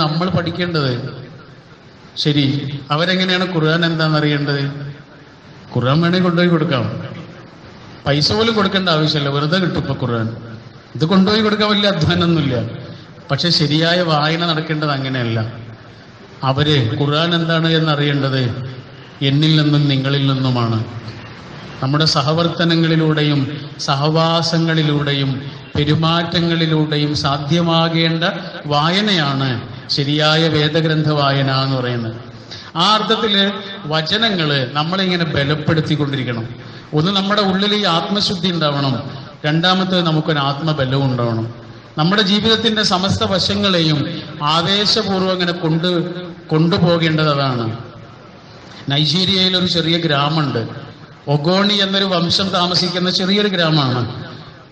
നമ്മൾ പഠിക്കേണ്ടത്? ശരി. അവരെങ്ങനെയാണ് ഖുർആൻ എന്താണെന്ന് അറിയേണ്ടത് ഖുർആൻ വേണമെങ്കിൽ കൊണ്ടുപോയി കൊടുക്കാം. പൈസ പോലും കൊടുക്കേണ്ട ആവശ്യമില്ല. വെറുതെ കിട്ടും ഇപ്പൊ ഖുർആൻ. ഇത് കൊണ്ടുപോയി കൊടുക്കാൻ വലിയ അധ്വാനമൊന്നുമില്ല. പക്ഷെ ശരിയായ വായന നടക്കേണ്ടത് അങ്ങനെയല്ല. അവർ ഖുർആൻ എന്താണ് എന്നറിയേണ്ടത്? എന്നിൽ നിന്നും നിങ്ങളിൽ നിന്നുമാണ്. നമ്മുടെ സഹവർത്തനങ്ങളിലൂടെയും സഹവാസങ്ങളിലൂടെയും പെരുമാറ്റങ്ങളിലൂടെയും സാധ്യമാകേണ്ട വായനയാണ് ശരിയായ വേദഗ്രന്ഥ വായന എന്ന് പറയുന്നത്. ആ അർത്ഥത്തിൽ വചനങ്ങൾ നമ്മളിങ്ങനെ ബലപ്പെടുത്തിക്കൊണ്ടിരിക്കണം. ഒന്ന് നമ്മുടെ ഉള്ളിൽ ഈ ആത്മശുദ്ധി ഉണ്ടാവണം. രണ്ടാമത്തേത് നമുക്കൊരു ആത്മബലവും ഉണ്ടാവണം. നമ്മുടെ ജീവിതത്തിന്റെ സമസ്ത വശങ്ങളെയും ആവേശപൂർവം ഇങ്ങനെ കൊണ്ട് കൊണ്ടുപോകേണ്ടത് അതാണ് നൈജീരിയയിൽ ഒരു ചെറിയ ഗ്രാമമുണ്ട്. ഒഗോണി എന്നൊരു വംശം താമസിക്കുന്ന ചെറിയൊരു ഗ്രാമമാണ്.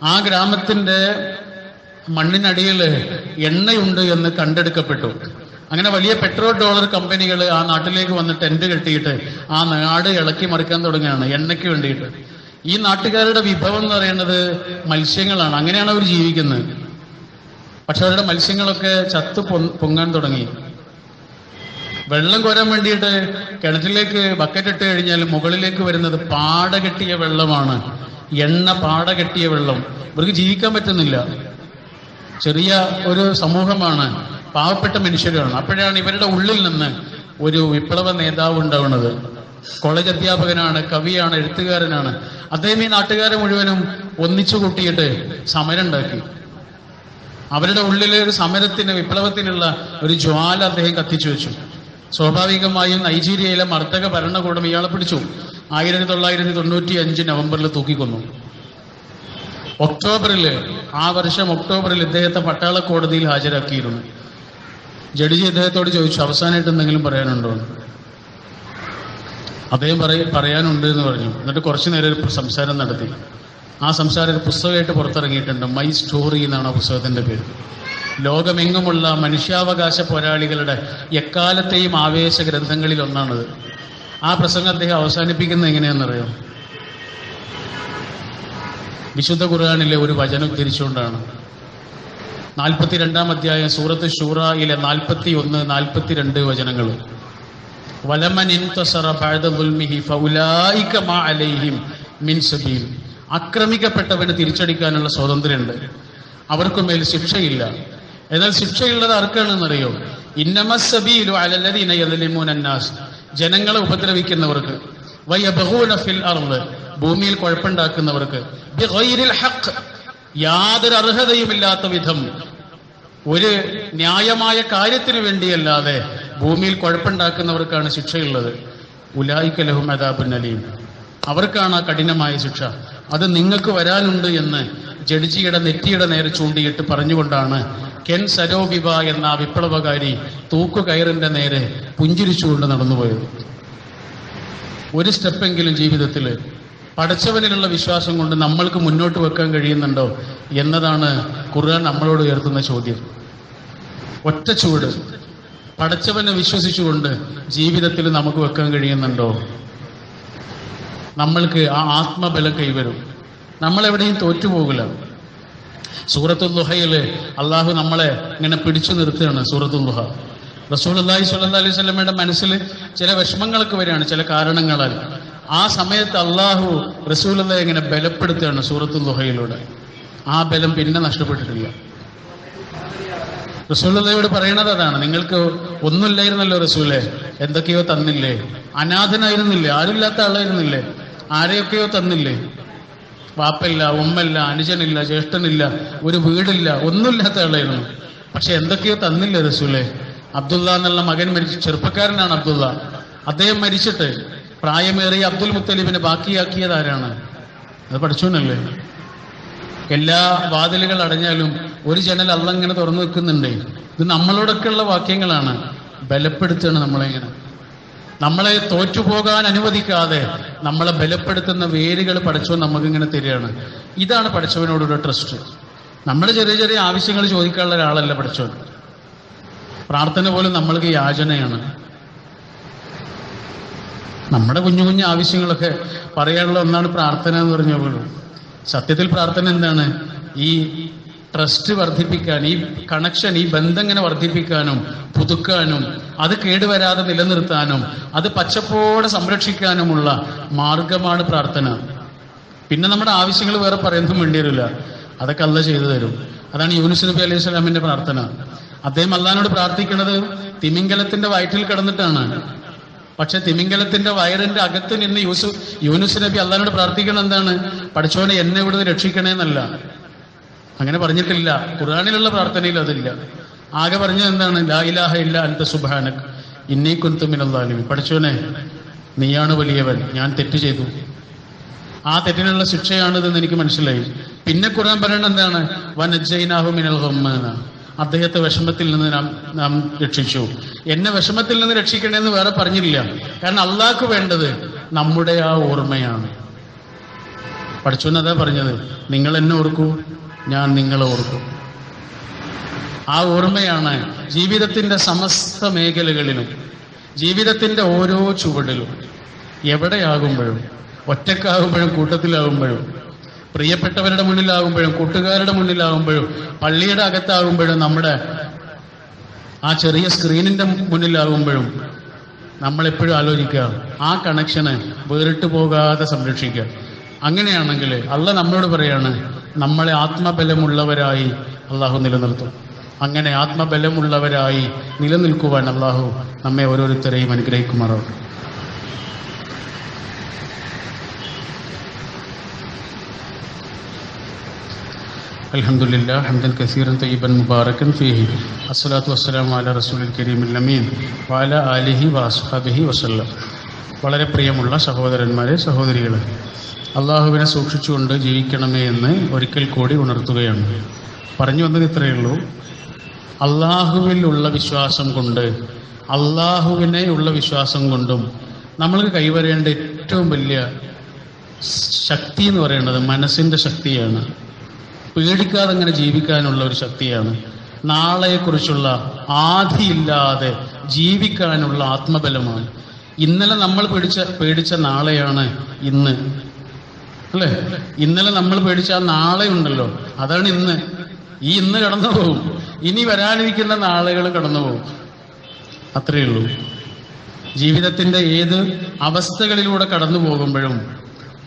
ആ ഗ്രാമത്തിന്റെ മണ്ണിനടിയിൽ എണ്ണയുണ്ട് എന്ന് കണ്ടെടുക്കപ്പെട്ടു. അങ്ങനെ വലിയ പെട്രോൾ ഡോളർ കമ്പനികൾ ആ നാട്ടിലേക്ക് വന്ന് ടെന്റ് കെട്ടിയിട്ട് ആ നാട് ഇളക്കി മറിക്കാൻ തുടങ്ങുകയാണ് എണ്ണയ്ക്ക് വേണ്ടിയിട്ട്. ഈ നാട്ടുകാരുടെ വിഭവം എന്ന് പറയുന്നത് മത്സ്യങ്ങളാണ്. അങ്ങനെയാണ് അവർ ജീവിക്കുന്നത്. പക്ഷെ അവരുടെ മത്സ്യങ്ങളൊക്കെ ചത്തു പൊങ്ങാൻ തുടങ്ങി. വെള്ളം കോരാൻ വേണ്ടിയിട്ട് കിണറ്റിലേക്ക് ബക്കറ്റ് ഇട്ട് കഴിഞ്ഞാൽ മുകളിലേക്ക് വരുന്നത് പാട കെട്ടിയ വെള്ളമാണ്. എണ്ണ പാട കെട്ടിയ വെള്ളം. ഇവർക്ക് ജീവിക്കാൻ പറ്റുന്നില്ല. ചെറിയ ഒരു സമൂഹമാണ് പാവപ്പെട്ട മനുഷ്യരാണ്. അപ്പോഴാണ് ഇവരുടെ ഉള്ളിൽ നിന്ന് ഒരു വിപ്ലവ നേതാവ് ഉണ്ടാവുന്നത്. കോളേജ് അധ്യാപകനാണ് കവിയാണ് എഴുത്തുകാരനാണ്. അദ്ദേഹം ഈ നാട്ടുകാരെ മുഴുവനും ഒന്നിച്ചു കൂട്ടിയിട്ട് സമരം ഉണ്ടാക്കി. അവരുടെ ഉള്ളിലെ ഒരു സമരത്തിന് വിപ്ലവത്തിനുള്ള ഒരു ജ്വാല അദ്ദേഹം കത്തിച്ചു വെച്ചു. സ്വാഭാവികമായും നൈജീരിയയിലെ മർദ്ദക ഭരണകൂടം ഇയാളെ പിടിച്ചു. ആയിരത്തി തൊള്ളായിരത്തി തൊണ്ണൂറ്റി അഞ്ച് നവംബറിൽ തൂക്കിക്കൊന്നു. ഒക്ടോബറിൽ ആ വർഷം ഒക്ടോബറിൽ ഇദ്ദേഹത്തെ പട്ടാള കോടതിയിൽ ഹാജരാക്കിയിരുന്നു. ജഡ്ജി ഇദ്ദേഹത്തോട് ചോദിച്ചു അവസാനമായിട്ട് എന്തെങ്കിലും പറയാനുണ്ടോ. അദ്ദേഹം പറയ പറയാനുണ്ട് എന്ന് പറഞ്ഞു. എന്നിട്ട് കുറച്ചു നേരം ഒരു സംസാരം നടത്തി. ആ സംസാരം ഒരു പുസ്തകമായിട്ട് പുറത്തിറങ്ങിയിട്ടുണ്ട്. മൈ സ്റ്റോറി എന്നാണ് ആ പുസ്തകത്തിന്റെ പേര്. ലോകമെങ്ങുമുള്ള മനുഷ്യാവകാശ പോരാളികളുടെ എക്കാലത്തെയും ആവേശ ഗ്രന്ഥങ്ങളിൽ ഒന്നാണത്. ആ പ്രസംഗം അദ്ദേഹം അവസാനിപ്പിക്കുന്നത് എങ്ങനെയാണെന്നറിയാം? വിശുദ്ധ ഖുർആാനിലെ ഒരു വചനം ഉദ്ധരിച്ചുകൊണ്ടാണ്. നാൽപ്പത്തിരണ്ടാം അധ്യായം സൂറത്ത് ഷൂറയിലെ നാൽപ്പത്തി ഒന്ന് നാൽപ്പത്തിരണ്ട് വചനങ്ങൾ. ആക്രമിക്കപ്പെട്ടവന് തിരിച്ചടിക്കാനുള്ള സ്വാതന്ത്ര്യമുണ്ട്. അവർക്ക് മേൽ ശിക്ഷയില്ല. എന്നാൽ ശിക്ഷയുള്ളത് ആർക്കാണെന്നറിയോ? ഇന്നമസബീലു അലല്ലദീന ജനങ്ങളെ ഉപദ്രവിക്കുന്നവർക്ക്. വയബഗൂന ഫിൽ അർദ്. ഭൂമിയിൽ കുഴപ്പമുണ്ടാക്കുന്നവർക്ക്. ഹഖ് യാതൊരു അർഹതയുമില്ലാത്ത വിധം. ഒരു ന്യായമായ കാര്യത്തിന് വേണ്ടിയല്ലാതെ ഭൂമിയിൽ കുഴപ്പമുണ്ടാക്കുന്നവർക്കാണ് ശിക്ഷയുള്ളത്. ഉലായിക്കലഹും അദാബുൻ അലീം. അവർക്കാണ് ആ കഠിനമായ ശിക്ഷ. അത് നിങ്ങൾക്ക് വരാനുണ്ട് എന്ന് ജഡ്ജിയുടെ നെറ്റിയുടെ നേരെ ചൂണ്ടിയിട്ട് പറഞ്ഞുകൊണ്ടാണ് കെൻ സരോബിബ എന്ന ആ വിപ്ലവകാരി തൂക്കുകയറിന്റെ നേരെ പുഞ്ചിരിച്ചുകൊണ്ട് നടന്നുപോയത്. ഒരു സ്റ്റെപ്പെങ്കിലും ജീവിതത്തിൽ പടച്ചവനിലുള്ള വിശ്വാസം കൊണ്ട് നമ്മൾക്ക് മുന്നോട്ട് വെക്കാൻ കഴിയുന്നുണ്ടോ എന്നതാണ് ഖുർആൻ നമ്മളോട് ഉയർത്തുന്ന ചോദ്യം. ഒറ്റ ചൂട്. പടച്ചവനെ വിശ്വസിച്ചുകൊണ്ട് ജീവിതത്തിൽ നമുക്ക് വെക്കാൻ കഴിയുന്നുണ്ടോ? നമ്മൾക്ക് ആ ആത്മബലം കൈവരും. നമ്മളെവിടെയും തോറ്റുപോകില്ല. സൂറത്തുൽ ദുഹയിൽ അള്ളാഹു നമ്മളെ ഇങ്ങനെ പിടിച്ചു നിർത്തുകയാണ് സൂറത്തുൽ ദുഹ. റസൂൽ അള്ളാഹി സ്വല്ലാ അലൈഹി സ്വലമയുടെ മനസ്സിൽ ചില വിഷമങ്ങളൊക്കെ വരികയാണ് ചില കാരണങ്ങളാൽ. ആ സമയത്ത് അള്ളാഹു റസൂലത ഇങ്ങനെ ബലപ്പെടുത്തുകയാണ് സൂറത്തുൽ ദുഹയിലൂടെ. ആ ബലം പിന്നെ നഷ്ടപ്പെട്ടിട്ടില്ല. റസൂലതയോട് പറയണത് അതാണ് നിങ്ങൾക്ക് ഒന്നുമില്ലായിരുന്നല്ലോ റസൂലെ എന്തൊക്കെയോ തന്നില്ലേ അനാഥനായിരുന്നില്ലേ ആരുമില്ലാത്ത ആളായിരുന്നില്ലേ ആരെയൊക്കെയോ തന്നില്ലേ. വാപ്പല്ല ഉമ്മല്ല അനുജനില്ല ജ്യേഷ്ഠനില്ല ഒരു വീടില്ല ഒന്നുമില്ലാത്ത ആളായിരുന്നു. പക്ഷെ എന്തൊക്കെയോ തന്നില്ല റസൂലെ. അബ്ദുള്ള എന്നുള്ള മകൻ മരിച്ചു ചെറുപ്പക്കാരനാണ് അബ്ദുള്ള. അദ്ദേഹം മരിച്ചിട്ട് പ്രായമേറിയ അബ്ദുൽ മുത്തലിബിനെ ബാക്കിയാക്കിയത് ആരാണ്? അത് പഠിച്ചോനല്ലേ? എല്ലാ വാതിലുകൾ അടഞ്ഞാലും ഒരു ജനൽ അള്ള ഇങ്ങനെ തുറന്നു വെക്കുന്നുണ്ട്. ഇത് നമ്മളോടൊക്കെയുള്ള വാക്യങ്ങളാണ്. ബലപ്പെടുത്തുകയാണ് നമ്മളെങ്ങനെ. നമ്മളെ തോറ്റുപോകാൻ അനുവദിക്കാതെ നമ്മളെ ബലപ്പെടുത്തുന്ന വേരുകൾ പഠിച്ചവൻ നമുക്കിങ്ങനെ തരികയാണ്. ഇതാണ് പഠിച്ചവനോടുള്ള ട്രസ്റ്റ്. നമ്മുടെ ചെറിയ ചെറിയ ആവശ്യങ്ങൾ ചോദിക്കാനുള്ള ഒരാളല്ല പഠിച്ചവൻ. പ്രാർത്ഥന പോലും നമ്മൾക്ക് യാചനയാണ്. നമ്മുടെ കുഞ്ഞു കുഞ്ഞു ആവശ്യങ്ങളൊക്കെ പറയാനുള്ള ഒന്നാണ് പ്രാർത്ഥന എന്ന് പറഞ്ഞ പോലും സത്യത്തിൽ പ്രാർത്ഥന എന്താണ്? ഈ ട്രസ്റ്റ് വർദ്ധിപ്പിക്കാൻ ഈ കണക്ഷൻ ഈ ബന്ധം ഇങ്ങനെ വർദ്ധിപ്പിക്കാനും പുതുക്കാനും അത് കേടുവരാതെ നിലനിർത്താനും അത് പച്ചപ്പോടെ സംരക്ഷിക്കാനുമുള്ള മാർഗമാണ് പ്രാർത്ഥന. പിന്നെ നമ്മുടെ ആവശ്യങ്ങൾ വേറെ പറയുന്നതും വേണ്ടി വരില്ല അതൊക്കെ അല്ല ചെയ്തു തരും. അതാണ് യൂനുസ് നബി അലൈഹി സ്വലാമിന്റെ പ്രാർത്ഥന. അദ്ദേഹം അള്ളഹാനോട് പ്രാർത്ഥിക്കുന്നത് തിമിംഗലത്തിന്റെ വയറ്റിൽ കിടന്നിട്ടാണ്. പക്ഷെ തിമിംഗലത്തിന്റെ വയറിന്റെ അകത്ത് നിന്ന് യൂസുഫ് യൂനുസ് നബി അള്ളഹാനോട് പ്രാർത്ഥിക്കണം എന്താണ്? പഠിച്ചോനെ എന്നെ ഇവിടുന്ന് രക്ഷിക്കണേ എന്നല്ല അങ്ങനെ പറഞ്ഞിട്ടില്ല. ഖുർആാനിലുള്ള പ്രാർത്ഥനയിൽ അതില്ല. ആകെ പറഞ്ഞത് എന്താണ്? ലാ ഇലാഹ ഇല്ല അൻത സുബാനക് ഇന്നീ കുന്തുമിനല്ലാലിമി പഠിച്ചോനെ നീയാണ് വലിയവൻ. ഞാൻ തെറ്റ് ചെയ്തു. ആ തെറ്റിനുള്ള ശിക്ഷയാണിതെന്ന് എനിക്ക് മനസ്സിലായി. പിന്നെ ഖുർആൻ പറയണത് എന്താണ്? വനജൈനാഹു മിനൽ ഗമ്മന അദ്ദേഹത്തെ വിഷമത്തിൽ നിന്ന് നാം നാം രക്ഷിച്ചു. എന്നെ വിഷമത്തിൽ നിന്ന് രക്ഷിക്കണമെന്ന് വേറെ പറഞ്ഞില്ല കാരണം അള്ളാഹ്ക്ക് വേണ്ടത് നമ്മുടെ ആ ഓർമ്മയാണ്. പഠിച്ചോന്നതാ പറഞ്ഞത്. നിങ്ങൾ എന്നെ ഓർക്കൂ ഞാൻ നിങ്ങളെ ഓർക്കും. ആ ഓർമ്മയാണ് ജീവിതത്തിന്റെ സമസ്ത മേഖലകളിലും ജീവിതത്തിന്റെ ഓരോ ചുവടിലും. എവിടെയാകുമ്പോഴും ഒറ്റക്കാകുമ്പോഴും കൂട്ടത്തിലാകുമ്പോഴും പ്രിയപ്പെട്ടവരുടെ മുന്നിലാകുമ്പോഴും കൂട്ടുകാരുടെ മുന്നിലാകുമ്പോഴും പള്ളിയുടെ അകത്താകുമ്പോഴും നമ്മുടെ ആ ചെറിയ സ്ക്രീനിന്റെ മുന്നിലാകുമ്പോഴും നമ്മളെപ്പോഴും ആലോചിക്കുക ആ കണക്ഷന് വേറിട്ട് പോകാതെ സംരക്ഷിക്കുക. അങ്ങനെയാണെങ്കിൽ അള്ള നമ്മളോട് പറയാണ് നമ്മളെ ആത്മബലമുള്ളവരായി അള്ളാഹു നിലനിർത്തും. അങ്ങനെ ആത്മബലമുള്ളവരായി നിലനിൽക്കുവാൻ അള്ളാഹു നമ്മെ ഓരോരുത്തരെയും അനുഗ്രഹിക്കുമാറാവും الحمد لله حمدا كثيرا طيبا مباركا فيه الصلاة والسلام على رسول الكريم الأمين وعلى آله وأصحابه وسلم വളരെ പ്രിയമുള്ള സഹോദരന്മാരെ സഹോദരികളെ അള്ളാഹുവിനെ സൂക്ഷിച്ചുകൊണ്ട് ജീവിക്കണമേ എന്ന് ഒരിക്കൽ കൂടി ഉണർത്തുകയാണ് പറഞ്ഞു വന്നത് ഇത്രയേ ഉള്ളൂ അള്ളാഹുവിൽ ഉള്ള വിശ്വാസം കൊണ്ട് അള്ളാഹുവിനെ ഉള്ള വിശ്വാസം കൊണ്ടും നമ്മൾക്ക് കൈവരേണ്ട ഏറ്റവും വലിയ ശക്തി എന്ന് പറയുന്നത് മനസ്സിന്റെ ശക്തിയാണ് പേടിക്കാതെ അങ്ങനെ ജീവിക്കാനുള്ള ഒരു ശക്തിയാണ്. നാളെക്കുറിച്ചുള്ള ആധിയില്ലാതെ ജീവിക്കാനുള്ള ആത്മബലമാണ്. ഇന്നലെ നമ്മൾ പേടിച്ച പേടിച്ച നാളെയാണ് ഇന്ന്. അല്ലേ? ഇന്നലെ നമ്മൾ പേടിച്ച ആ നാളെ ഉണ്ടല്ലോ അതാണ് ഇന്ന്. ഈ ഇന്ന് കടന്നു പോകും. ഇനി വരാനിരിക്കുന്ന നാളുകൾ കടന്നു പോകും. അത്രയേ ഉള്ളൂ. ജീവിതത്തിന്റെ ഏത് അവസ്ഥകളിലൂടെ കടന്നു പോകുമ്പോഴും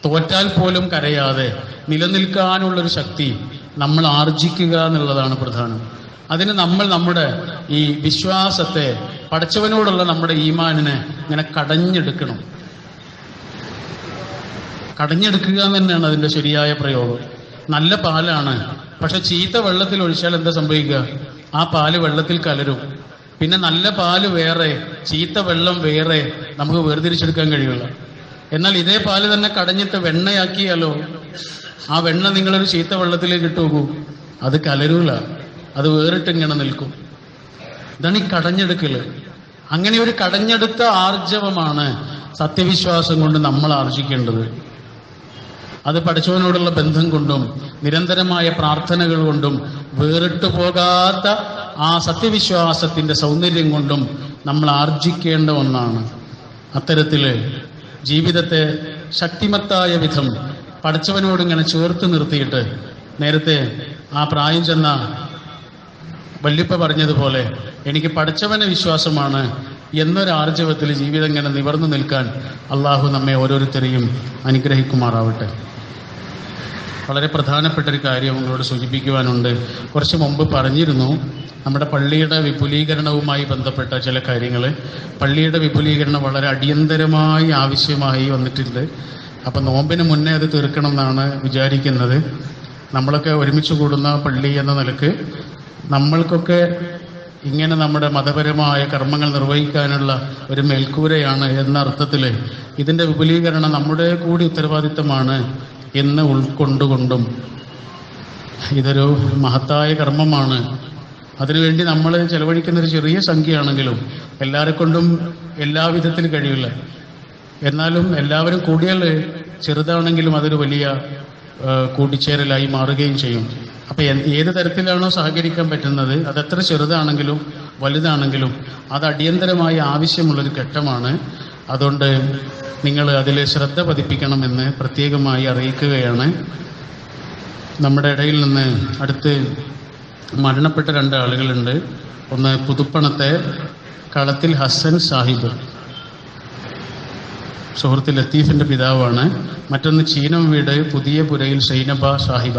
തോറ്റാൽ പോലും കരയാതെ നിലനിൽക്കാനുള്ളൊരു ശക്തി നമ്മൾ ആർജിക്കുക എന്നുള്ളതാണ് പ്രധാനം. അതിന് നമ്മൾ നമ്മുടെ ഈ വിശ്വാസത്തെ പഠിച്ചവനോടുള്ള നമ്മുടെ ഈമാനിനെ ഇങ്ങനെ കടഞ്ഞെടുക്കണം. കടഞ്ഞെടുക്കുക എന്ന് തന്നെയാണ് അതിന്റെ ശരിയായ പ്രയോഗം. നല്ല പാലാണ്. പക്ഷെ ചീത്ത വെള്ളത്തിൽ ഒഴിച്ചാൽ എന്താ സംഭവിക്കുക? ആ പാൽ വെള്ളത്തിൽ കലരും. പിന്നെ നല്ല പാൽ വേറെ ചീത്ത വെള്ളം വേറെ നമുക്ക് വേർതിരിച്ചെടുക്കാൻ കഴിയില്ല. എന്നാൽ ഇതേ പാൽ തന്നെ കടഞ്ഞിട്ട് വെണ്ണയാക്കിയാലോ? ആ വെണ്ണ നിങ്ങളൊരു ചീത്ത വെള്ളത്തിലേക്ക് ഇട്ട് നോക്കൂ അത് കലരൂല. അത് വേറിട്ട് ഇങ്ങനെ നിൽക്കും. ഇതാണ് ഈ കടഞ്ഞെടുക്കൽ. അങ്ങനെ ഒരു കടഞ്ഞെടുത്ത ആർജവമാണ് സത്യവിശ്വാസം കൊണ്ട് നമ്മൾ ആർജിക്കേണ്ടത്. അത് പഠിച്ചവനോടുള്ള ബന്ധം കൊണ്ടും നിരന്തരമായ പ്രാർത്ഥനകൾ കൊണ്ടും വേറിട്ടു പോകാത്ത ആ സത്യവിശ്വാസത്തിന്റെ സൗന്ദര്യം കൊണ്ടും നമ്മൾ ആർജിക്കേണ്ട ഒന്നാണ്. അത്തരത്തിൽ ജീവിതത്തെ ശക്തിമത്തായ വിധം പഠിച്ചവനോട് ഇങ്ങനെ ചേർത്ത് നിർത്തിയിട്ട് നേരത്തെ ആ പ്രായം ചെന്ന വല്യപ്പ പറഞ്ഞതുപോലെ എനിക്ക് പഠിച്ചവനെ വിശ്വാസമാണ് എന്നൊരാർജവത്തിൽ ജീവിതം ഇങ്ങനെ നിവർന്നു നിൽക്കാൻ അള്ളാഹു നമ്മെ ഓരോരുത്തരെയും അനുഗ്രഹിക്കുമാറാവട്ടെ. വളരെ പ്രധാനപ്പെട്ട ഒരു കാര്യം നിങ്ങളോട് സൂചിപ്പിക്കുവാനുണ്ട്. കുറച്ച് മുമ്പ് പറഞ്ഞിരുന്നു നമ്മുടെ പള്ളിയുടെ വിപുലീകരണവുമായി ബന്ധപ്പെട്ട ചില കാര്യങ്ങൾ പള്ളിയുടെ വിപുലീകരണം വളരെ അടിയന്തരമായി ആവശ്യമായി വന്നിട്ടുണ്ട്. അപ്പം നോമ്പിന് മുന്നേ അത് തീർക്കണം എന്നാണ് വിചാരിക്കുന്നത്. നമ്മളൊക്കെ ഒരുമിച്ച് കൂടുന്ന പള്ളി എന്ന നിലയ്ക്ക് നമ്മൾക്കൊക്കെ ഇങ്ങനെ നമ്മുടെ മതപരമായ കർമ്മങ്ങൾ നിർവഹിക്കാനുള്ള ഒരു മേൽക്കൂരയാണ് എന്ന അർത്ഥത്തിൽ ഇതിന്റെ വിപുലീകരണം നമ്മുടെ കൂടി ഉത്തരവാദിത്തമാണ് എന്ന് ഉൾക്കൊണ്ടുകൊണ്ടും ഇതൊരു മഹത്തായ കർമ്മമാണ്. അതിനുവേണ്ടി നമ്മൾ ചെലവഴിക്കുന്ന ഒരു ചെറിയ സംഖ്യയാണെങ്കിലും എല്ലാവരെ കൊണ്ടും എല്ലാ വിധത്തിൽ കഴിയില്ല എന്നാലും എല്ലാവരും കൂടിയാൽ ചെറുതാണെങ്കിലും അതൊരു വലിയ കൂട്ടിച്ചേരലായി മാറുകയും ചെയ്യും. അപ്പൊ ഏത് തരത്തിലാണോ സഹകരിക്കാൻ പറ്റുന്നത് അത് എത്ര ചെറുതാണെങ്കിലും വലുതാണെങ്കിലും അത് അടിയന്തരമായി ആവശ്യമുള്ളൊരു ഘട്ടമാണ്. അതുകൊണ്ട് നിങ്ങൾ അതിൽ ശ്രദ്ധ പതിപ്പിക്കണമെന്ന് പ്രത്യേകമായി അറിയിക്കുകയാണ്. നമ്മുടെ ഇടയിൽ നിന്ന് അടുത്ത് മരണപ്പെട്ട രണ്ട് ആളുകളുണ്ട്. ഒന്ന് പുതുപ്പണത്തെ കളത്തിൽ ഹസൻ സാഹിബ്. സുഹൃത്ത് ലത്തീഫിന്റെ പിതാവാണ്. മറ്റൊന്ന് ചീനം വീട് പുതിയ പുരയിൽ സൈനബ സാഹിബ.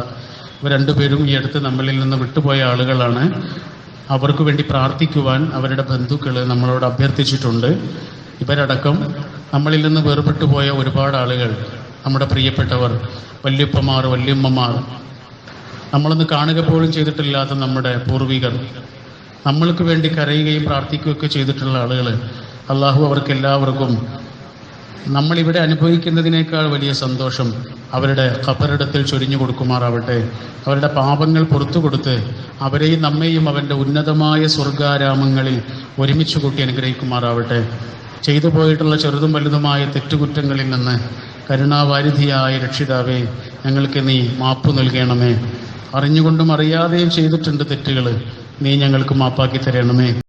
ഇവർ രണ്ടുപേരും ഈ അടുത്ത് നമ്മളിൽ നിന്ന് വിട്ടുപോയ ആളുകളാണ്. അവർക്ക് വേണ്ടി പ്രാർത്ഥിക്കുവാൻ അവരുടെ ബന്ധുക്കൾ നമ്മളോട് അഭ്യർത്ഥിച്ചിട്ടുണ്ട്. ഇവരടക്കം നമ്മളിൽ നിന്ന് വേർപെട്ടു പോയ ഒരുപാട് ആളുകൾ നമ്മുടെ പ്രിയപ്പെട്ടവർ വല്യപ്പമാർ വല്യമ്മമാർ. നമ്മളൊന്ന് കാണുക പോലും ചെയ്തിട്ടില്ലാത്ത നമ്മുടെ പൂർവികർ. നമ്മൾക്ക് വേണ്ടി കരയുകയും പ്രാർത്ഥിക്കുകയൊക്കെ ചെയ്തിട്ടുള്ള ആളുകൾ അള്ളാഹു അവർക്ക് എല്ലാവർക്കും നമ്മളിവിടെ അനുഭവിക്കുന്നതിനേക്കാൾ വലിയ സന്തോഷം അവരുടെ ഖബറിടത്തിൽ ചൊരിഞ്ഞു കൊടുക്കുമാറാവട്ടെ. അവരുടെ പാപങ്ങൾ പുറത്തു കൊടുത്ത് അവരെയും നമ്മെയും അവന്റെ ഉന്നതമായ സ്വർഗാരാമങ്ങളിൽ ഒരുമിച്ച് കൂട്ടി അനുഗ്രഹിക്കുമാറാവട്ടെ. ചെയ്തു പോയിട്ടുള്ള ചെറുതും വലുതുമായ തെറ്റുകുറ്റങ്ങളിൽ നിന്ന് കരുണാവാരിധിയായ രക്ഷിതാവേ ഞങ്ങൾക്ക് നീ മാപ്പ് നൽകണമേ. അറിഞ്ഞുകൊണ്ടും അറിയാതെയും ചെയ്തിട്ടുണ്ട് തെറ്റുകൾ നീ ഞങ്ങൾക്ക് മാപ്പാക്കി തരണമേ.